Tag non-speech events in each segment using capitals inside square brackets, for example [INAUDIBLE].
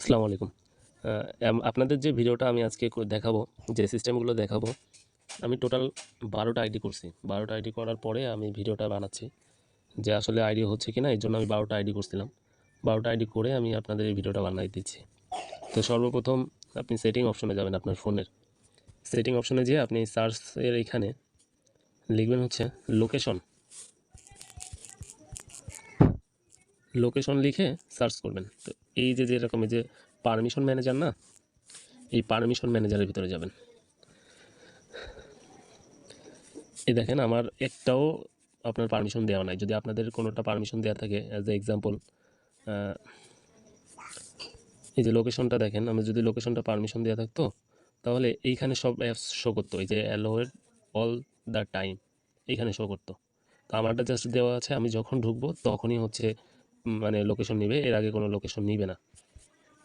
আসসালামু আলাইকুম। আপনাদের যে ভিডিওটা আমি আজকে দেখাবো, যে সিস্টেমগুলো দেখাবো, আমি টোটাল বারোটা আইডি করছি। বারোটা আইডি করার পরে আমি ভিডিওটা বানাচ্ছি, যে আসলে আইডি হচ্ছে কি না এই জন্য আমি বারোটা আইডি করছিলাম। বারোটা আইডি করে আমি আপনাদের এই ভিডিওটা বানাই দিচ্ছি। তো সর্বপ্রথম আপনি সেটিং অপশনে যাবেন আপনার ফোনের সেটিং অপশনে যেয়ে আপনি সার্চের এখানে লিখবেন হচ্ছে লোকেশন লোকেশন লিখে সার্চ করবেন। তো এই যে যেরকম এই যে পারমিশন ম্যানেজার না, এই পারমিশন ম্যানেজারের ভিতরে যাবেন। এই দেখেন, আমার একটাও আপনার পারমিশন দেওয়া নাই। যদি আপনাদের কোনোটা পারমিশন দেওয়া থাকে অ্যাজ এ এক্সাম্পল এই যে লোকেশনটা দেখেন, আমি যদি লোকেশনটা পারমিশন দেওয়া থাকতো, তাহলে এইখানে সব অ্যাপস শো করতো। এই যে অ্যালোয়েড অল দ্য টাইম এইখানে শো করতো। তো আমারটা জাস্ট দেওয়া আছে, আমি যখন ঢুকবো, তখনই হচ্ছে মানে লোকেশন নেবে, এর আগে কোনো লোকেশন নিবে না।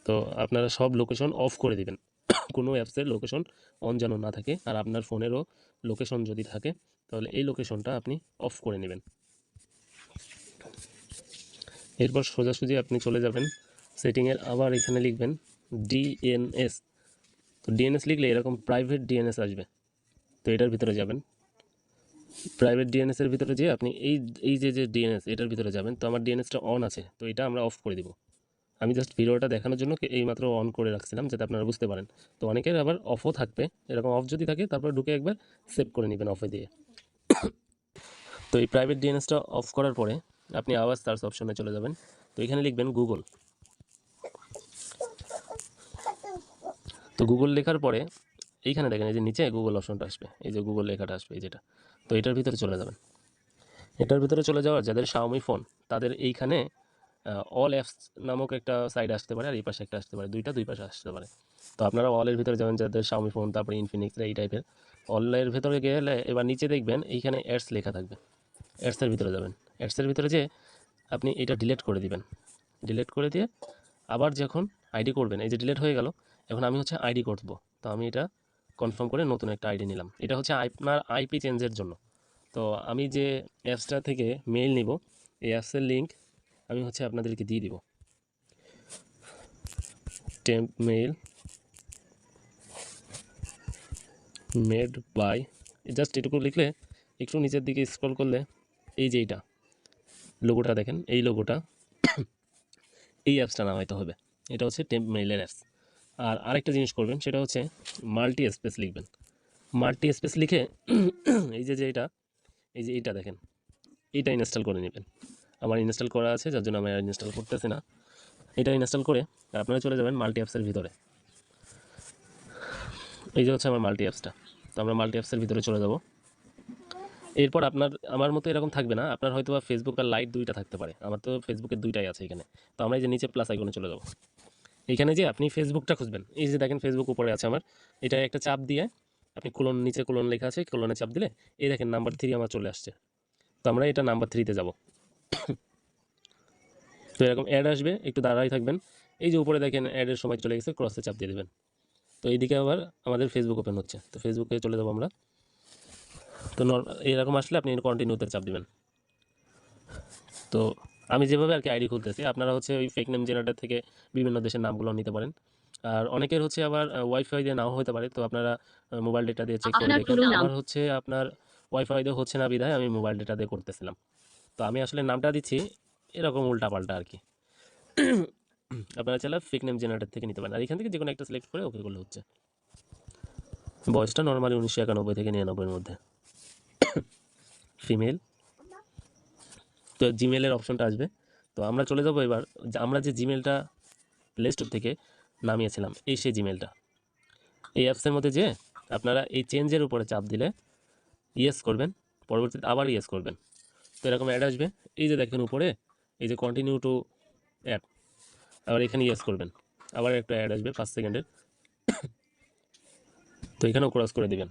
তো আপনারা সব লোকেশন অফ করে দিবেন। [COUGHS] কোনো অ্যাপসের লোকেশন অন যেন না থাকে, আর আপনার ফোনেরও লোকেশন যদি থাকে, তাহলে এই লোকেশনটা আপনি অফ করে নেবেন। এরপর সোজাসুজি আপনি চলে যাবেন, সেটিংয়ের আবার এখানে লিখবেন ডিএনএস তো ডিএনএস লিখলে এরকম প্রাইভেট ডিএনএস আসবে। তো এটার ভিতরে যাবেন। প্রাইভেট ডিএনএস এর ভিতরে যেয়ে আপনি এই এই যে যে ডিএনএস এটার ভিতরে যাবেন, তো আমার ডিএনএসটা অন আছে, তো এটা আমরা অফ করে দিব। আমি জাস্ট ভিডিওটা দেখানোর জন্য এইমাত্র অন করে রাখছিলাম, যাতে আপনারা বুঝতে পারেন। তো অনেকের আবার অফও থাকবে, এরকম অফ যদি থাকে, তারপর ঢুকে একবার সেভ করে নেবেন অফে দিয়ে। তো এই প্রাইভেট ডিএনএসটা অফ করার পরে আপনি আবার সার্চ অপশনে চলে যাবেন। তো এখানে লিখবেন গুগল তো গুগল লেখার পরে, এইখানে দেখেন, এই যে নিচে গুগল অপশনটা আসবে, এই যে গুগল লেখাটা আসবে, এই যেটা। তো এটার ভিতরে চলে যাবেন। এটার ভিতরে চলে যাওয়ার যাদের শাওমি ফোন তাদের এইখানে অল অ্যাপস নামক একটা সাইড আসতে পারে আর এই পাশে একটা আসতে পারে। দুইটা দুই পাশে আসতে পারে। তো আপনারা অলের ভিতরে যাবেন যাদের শাওমি ফোন তারপরে ইনফিনিক্স এই টাইপের অলের ভিতরে গেলে এবার নিচে দেখবেন, এইখানে অ্যাডস লেখা থাকবে। অ্যাডসের ভিতরে যাবেন। অ্যাডসের ভিতরে যে আপনি এটা ডিলেট করে দিবেন। ডিলেট করে দিয়ে আবার যখন আইডি করবেন, এই যে ডিলেট হয়ে গেল, এখন আমি হচ্ছে আইডি করব। তো আমি এটা কনফার্ম করে নতুন একটা আইডি নিলাম। এটা হচ্ছে আপনার আইপি চেঞ্জের জন্য। তো আমি যে অ্যাপসটা থেকে মেইল নিব, এই অ্যাপসের লিঙ্ক আমি হচ্ছে আপনাদেরকে দিয়ে দিব। Temp mail made by just এটুকু লিখলে, একটু নিচের দিকে স্ক্রল করলে, এই যে এইটা লোগোটা দেখেন, এই লোগোটা এই অ্যাপসটা নামাইতে হবে। এটা হচ্ছে টেম্প মেইলের অ্যাপস আর আরেকটা জিনিস করবেন, সেটা হচ্ছে মাল্টি স্পেস লিখবেন। মাল্টি স্পেস লিখে [CLEARS THROAT] এই যে যে এটা, এই যে এইটা দেখেন, এইটা ইনস্টল করে নেবেন। আমার ইনস্টল করা আছে, যার জন্য আমি ইনস্টল করতেছি না। এটা ইনস্টল করে আপনারা চলে যাবেন মাল্টি অ্যাপসের ভিতরে। এই যে হচ্ছে আমার মাল্টি অ্যাপসটা তো আমরা মাল্টি অ্যাপসের ভিতরে চলে যাব। এরপর আপনার, আমার মতো এরকম থাকবে না। আপনার হয়তো বা ফেসবুক আর লাইট দুইটা থাকতে পারে। আমার তো ফেসবুকের দুইটাই আছে এখানে। তো আমরা এই যে নিচে প্লাস আইকনে চলে যাব। এইখানে যে আপনি ফেসবুকটা খুঁজবেন, এই যে দেখেন ফেসবুক উপরে আছে আমার, এটা একটা চাপ দিয়ে আপনি কোলন নিচে কোলন লেখা আছে কোলনে চাপ দিলে এই দেখেন নাম্বার থ্রি আমার চলে আসছে। তো আমরা এটা নাম্বার থ্রিতে যাব। তো এরকম অ্যাড আসবে, একটু দাঁড়াই থাকবেন। এই যে উপরে দেখেন অ্যাডের সময় চলে গেছে ক্রসে চাপ দিয়ে দেবেন। তো এইদিকে আবার আমাদের ফেসবুক ওপেন হচ্ছে, তো ফেসবুকে চলে যাব আমরা। তো নর- এরকম আসলে আপনি কন্টিনিউতে চাপ দেবেন। তো আমি যেভাবে আর কি আইডি খুলতেছি আপনারা হচ্ছে ওই ফেক নেম জেনারেটর থেকে বিভিন্ন দেশের নামগুলো নিতে পারেন। আর অনেকের হচ্ছে আবার ওয়াইফাই দিয়ে নাও হতে পারে তো আপনারা মোবাইল ডেটা দিয়ে চেক করে দেখেন। আমার হচ্ছে আপনার ওয়াইফাই দিয়ে হচ্ছে না বিধায় আমি মোবাইল ডেটা দিয়ে করতেছিলাম। তো আমি আসলে নামটা দিচ্ছি এরকম উল্টাপাল্টা আর কি [CLEARS THROAT] আপনারা চাইলে ফেক নেম জেনারেটর থেকে নিতে পারেন। আর এখান থেকে যে কোনো একটা সিলেক্ট করে ওকে করলে হচ্ছে। বয়সটা নর্মালি উনিশশো একানব্বই থেকে নিরানব্বইয়ের মধ্যে। [CLEARS THROAT] ফিমেল তো জিমেলের অপশনটা আসবে। তো আমরা চলে যাব এবার। আমরা যে জিমেলটা প্লে স্টোর থেকে নামিয়েছিলাম, এই সেই জিমেলটা এই অ্যাপসের মধ্যে যে আপনারা এই চেঞ্জের উপরে চাপ দিলে ইয়েস করবেন, পরবর্তীতে আবার ইয়েস করবেন। তো এরকম অ্যাড আসবে। এই যে দেখেন উপরে, এই যে কন্টিনিউ টু অ্যাড আবার এখানে ইয়েস করবেন। আবার একটা অ্যাড আসবে ফার্স্ট সেকেন্ডের। [COUGHS] তো এখানেও ক্রস করে দিবেন।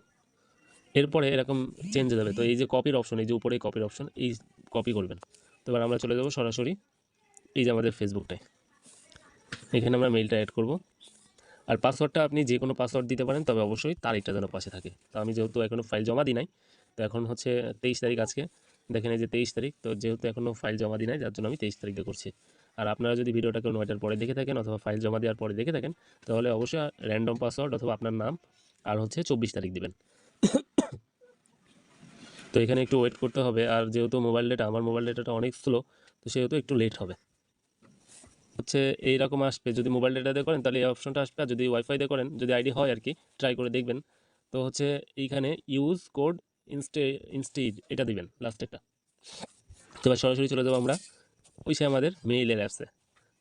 এরপরে এরকম চেঞ্জ হয়ে যাবে। তো এই যে কপির অপশন এই যে উপরে কপির অপশন এই কপি করবেন। তো এবার আমরা চলে যাব সরাসরি এই যে আমাদের ফেসবুকটায় এখানে আমরা মেইলটা অ্যাড করব। আর পাসওয়ার্ডটা আপনি যে কোনো পাসওয়ার্ড দিতে পারেন, তবে অবশ্যই তারিখটা যেন পাশে থাকে। তো আমি যেহেতু এখনও ফাইল জমা দিই নাই, তো এখন হচ্ছে তেইশ তারিখ আজকে। দেখেন এই যে তেইশ তারিখ, তো যেহেতু এখনও ফাইল জমা দিই নাই, যার জন্য আমি তেইশ তারিখে করছি। আর আপনারা যদি ভিডিওটা কোনো নয়টার পরে দেখে থাকেন অথবা ফাইল জমা দেওয়ার পরে দেখে থাকেন, তাহলে অবশ্যই র্যান্ডম পাসওয়ার্ড অথবা আপনার নাম, আর হচ্ছে চব্বিশ তারিখ দিবেন। তো এখানে একটু ওয়েট করতে হবে। আর যেহেতু মোবাইল ডেটা আমার মোবাইল ডেটাটা অনেক স্লো তো সেহেতু একটু লেট হবে। হচ্ছে এইরকম আসবে। যদি মোবাইল ডেটা দিয়ে করেন তাহলে এই অপশনটা আসবে। আর যদি ওয়াইফাই দিয়ে করেন যদি আইডি হয় আর কি ট্রাই করে দেখবেন। তো হচ্ছে এইখানে ইউজ কোড ইনস্টে ইনস্টিড এটা দিবেন লাস্টেরটা তো এবার সরাসরি চলে যাব আমরা ওই সে আমাদের মেইলের অ্যাপসে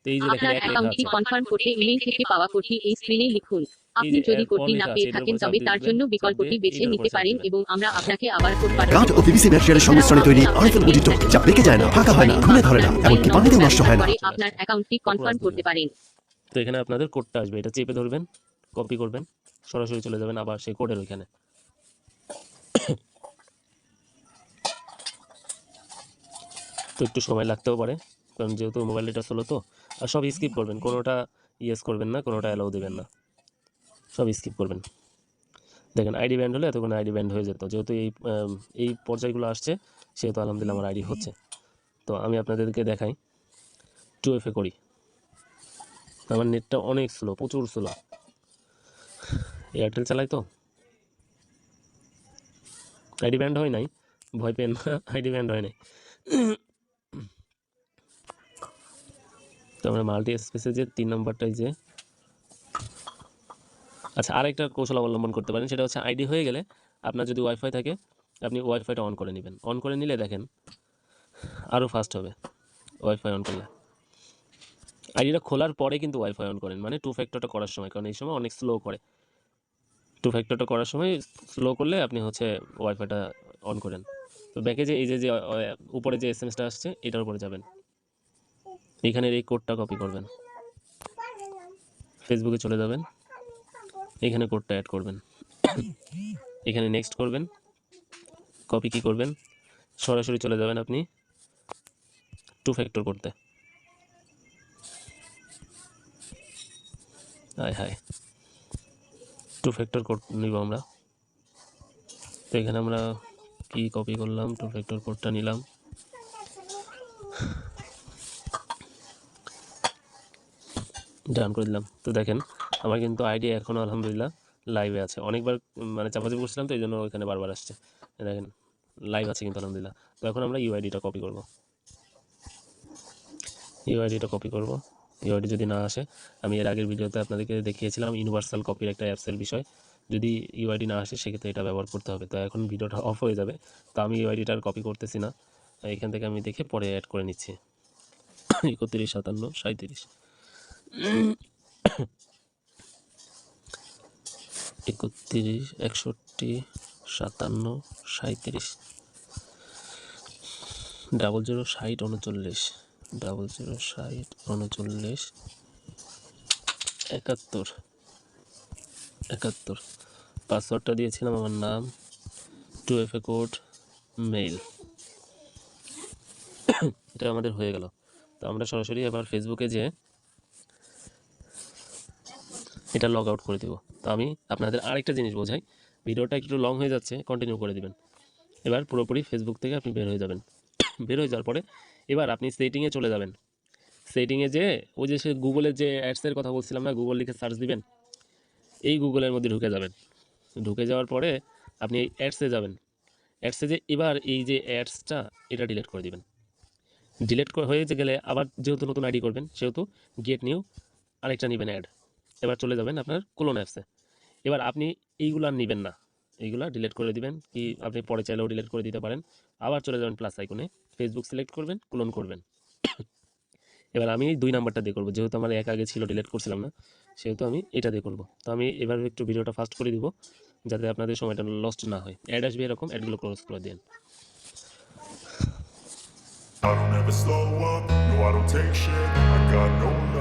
তো এই যে দেখেন এক লেখা আছে। কনফার্ম করতে ইমেল থেকে পাওয়া কোডটি এই স্ক্রিনে লিখুন। আপনি যদি কোডটি না পেয়ে থাকেন তবে তার জন্য বিকল্পটি বেছে নিতে পারেন এবং আমরা আপনাকে আবার কোড কাঠ ও পিভিসি সংমিশ্রণে তৈরি আরএফএল বডি টপ যা পেকে যায় না ফাঁকা হয় না ঘুমে ধরে না এমনকি পানিতেও নষ্ট হয় না। আপনার অ্যাকাউন্টটি কনফার্ম করতে পারেন। তো এখানে আপনাদের কোডটা আসবে এটা চেপে ধরবেন কপি করবেন সরাসরি চলে যাবেন আবার সেই কোডের ওইখানে। তো একটু সময় লাগতেও পারে কারণ যেহেতু মোবাইল ডেটা স্লো তো আর সব স্কিপ করবেন কোনোটা ইয়েস করবেন না কোনোটা অ্যালাউ দেবেন না। সব স্কিপ করবেন। দেখেন আইডি ব্যান্ড হলে এতক্ষণ আইডি ব্যান্ড হয়ে যেত। যেহেতু এই এই পর্যায়গুলো আসছে, সেহেতু আলহামদুলিল্লাহ আমার আইডি হচ্ছে। তো আমি আপনাদেরকে দেখাই। টু এফে করি। আমার নেটটা অনেক স্লো প্রচুর স্লো এয়ারটেল চালাই তো? আইডি ব্যান্ড হয় নাই? ভয় পেন আইডি ব্যান্ড হয় নাই। তো আমরা মাল্টি স্পেসে যে তিন নম্বরটাই যে আচ্ছা আরেকটা কৌশল অবলম্বন করতে পারেন, সেটা হচ্ছে আইডি হয়ে গেলে আপনার যদি ওয়াইফাই থাকে, আপনি ওয়াইফাইটা অন করে নেবেন। অন করে নিলে দেখেন আরও ফাস্ট হবে ওয়াইফাই অন করলে। আইডিটা খোলার পরে কিন্তু ওয়াইফাই অন করেন মানে টু ফ্যাক্টরটা করার সময়, কারণ এই সময় অনেক স্লো করে। টু ফ্যাক্টরটা করার সময় স্লো করলে আপনি হচ্ছে ওয়াইফাইটা অন করেন। তো ব্যাকে যে, এই যে যে উপরে যে এস এম এসটা আসছে, এটার উপরে যাবেন। এখানের এই কোডটা কপি করবেন। ফেসবুকে চলে যাবেন। এখানে কোডটা অ্যাড করবেন। এখানে নেক্সট করবেন। কপি কি করবেন। সরাসরি চলে যাবেন আপনি টু ফ্যাক্টর করতে। হায় হায়। টু ফ্যাক্টর কোড নিব আমরা। তো এখানে আমরা কি কপি করলাম টু ফ্যাক্টর কোডটা নিলাম। ডান করে দিলাম। তো দেখেন আমার কিন্তু আইডি এখনও আলহামদুলিল্লাহ লাইভে আছে। অনেকবার মানে চাপাচাপি করছিলাম তো এই জন্য ওইখানে বারবার আসছে। দেখেন লাইভ আছে কিন্তু আলহামদুলিল্লাহ। তো এখন আমরা ইউআইডিটা কপি করব। ইউআইডিটা কপি করব। ইউআইডি যদি না আসে, আমি এর আগের ভিডিওতে আপনাদেরকে দেখিয়েছিলাম ইউনিভার্সাল কপির একটা অ্যাপসের বিষয়। যদি ইউআইডি না আসে, সেক্ষেত্রে এটা ব্যবহার করতে হবে। তো এখন ভিডিওটা অফ হয়ে যাবে। তো আমি ইউআইডিটা আর কপি করতেছি না। এখান থেকে আমি দেখে পরে অ্যাড করে নিচ্ছি। [COUGHS] একত্রিশ সাতান্ন সাঁত্রিশ একত্রিশ, একষট্টি, সাতান্ন সাঁত্রিশ ডাবল জিরো ষাট উনচল্লিশ। ডাবল জিরো ষাট উনচল্লিশ। একাত্তর। একাত্তর। পাসওয়ার্ডটা দিয়েছিলাম আমার নাম। Two F A code mail এটা আমাদের হয়ে গেল। তো আমরা সরাসরি এবার ফেসবুকে যে এটা লগ আউট করে দেবো। তো আমি আপনাদের আরেকটা জিনিস বোঝাই। ভিডিওটা একটু লং হয়ে যাচ্ছে কন্টিনিউ করে দেবেন। এবার পুরোপুরি ফেসবুক থেকে আপনি বের হয়ে যাবেন। [COUGHS] বের হয়ে যাওয়ার পরে এবার আপনি সেটিংয়ে চলে যাবেন। সেটিংয়ে যে ওই যে সে গুগলের যে অ্যাডসের কথা বলছিলাম না গুগল লিখে সার্চ দিবেন। এই গুগলের মধ্যে ঢুকে যাবেন। ঢুকে যাওয়ার পরে আপনি এই অ্যাডসে যাবেন। অ্যাডসে যে এবার এই যে অ্যাডসটা এটা ডিলিট করে দিবেন। ডিলিট হয়ে গেলে আবার যেহেতু নতুন আইডি করবেন, সেহেতু গেট নিউ আরেকটা নেবেন অ্যাড এবার চলে যাবেন আপনার কোলন অ্যাপসে এবার আপনি এইগুলো আর নেবেন না। এইগুলো ডিলিট করে দিবেন কি আপনি পরে চাইলেও ডিলিট করে দিতে পারেন। আবার চলে যাবেন প্লাস আইকনে ফেসবুক সিলেক্ট করবেন ক্লোন করবেন। এবার আমি দুই নাম্বারটা দিয়ে করব। যেহেতু আমার এক আগে ছিল ডিলিট করছিলাম না সেহেতু আমি এটা দিয়ে করব। তো আমি এবার একটু ভিডিওটা ফাস্ট করে দিব যাতে আপনাদের সময়টা লস্ট না হয়। অ্যাড আসবে এরকম অ্যাডগুলো ক্লোজ করে দিন। I don't ever slow up, no I don't take shit. I got no love.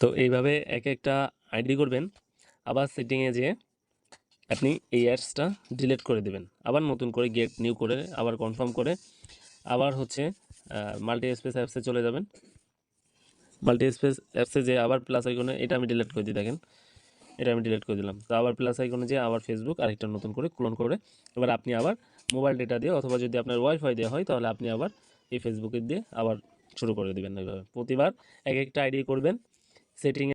তো এইভাবে এক একটা আইডি করবেন, আবার সেটিংয়ে যেয়ে আপনি এই অ্যাডসটা ডিলিট করে দেবেন। আবার নতুন করে গেট নিউ করে, আবার কনফার্ম করে, আবার হচ্ছে মাল্টি স্পেস অ্যাপসে চলে যাবেন। মাল্টি স্পেস অ্যাপসে যে আবার প্লাস আইকনে এটা আমি ডিলিট করে দিই, দেখেন। এটা আমি ডিলিট করে দিলাম। তো আবার প্লাস আইকনে যে আবার ফেসবুক আরেকটা নতুন করে ক্লোন করে, এবার আপনি আবার মোবাইল ডেটা দিয়ে অথবা যদি আপনার ওয়াইফাই দেওয়া হয়, তাহলে আপনি আবার এই ফেসবুকে দিয়ে আবার শুরু করে দেবেন এইভাবে। প্রতিবার এক একটা আইডি করবেন সেটিংয়ে